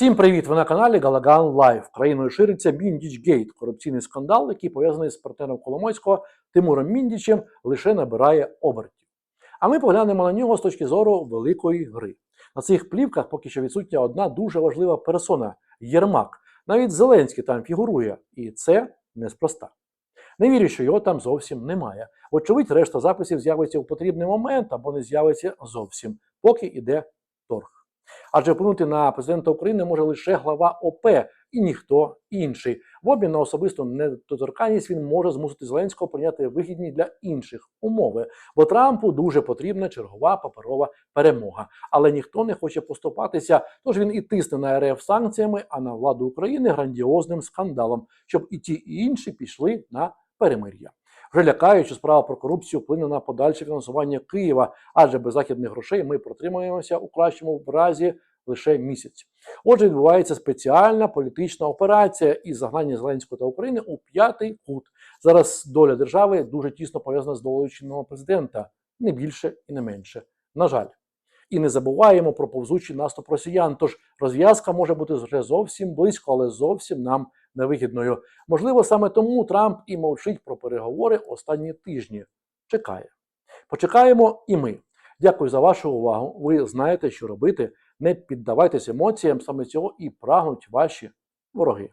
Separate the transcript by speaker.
Speaker 1: Всім привіт! Ви на каналі Галаган Лайв. Країною шириться Міндічгейт, корупційний скандал, який пов'язаний з партнером Коломойського Тимуром Міндічем, лише набирає обертів. А ми поглянемо на нього з точки зору великої гри. На цих плівках поки що відсутня одна дуже важлива персона Єрмак. Навіть Зеленський там фігурує, і це неспроста. Не вірю, що його там зовсім немає. Вочевидь, решта записів з'явиться у потрібний момент або не з'явиться зовсім, поки йде торг. Адже вплинути на президента України може лише глава ОП і ніхто інший. В обмін на особисту недоторканність він може змусити Зеленського прийняти вигідні для інших умови, бо Трампу дуже потрібна чергова паперова перемога. Але ніхто не хоче поступатися, тож він і тисне на РФ санкціями, а на владу України грандіозним скандалом, щоб і ті, і інші пішли на перемир'я. Вже лякають, що справа про корупцію вплине на подальше фінансування Києва, адже без західних грошей ми протримаємося у кращому разі лише місяць. Отже, відбувається спеціальна політична операція із загнання Зеленського та України у п'ятий кут. Зараз доля держави дуже тісно пов'язана з долею чинного президента, не більше і не менше. На жаль. І не забуваємо про повзучий наступ росіян. Тож розв'язка може бути вже зовсім близько, але зовсім нам невигідною. Можливо, саме тому Трамп і мовчить про переговори останні тижні. Чекає. Почекаємо і ми. Дякую за вашу увагу. Ви знаєте, що робити. Не піддавайтесь емоціям, саме цього і прагнуть ваші вороги.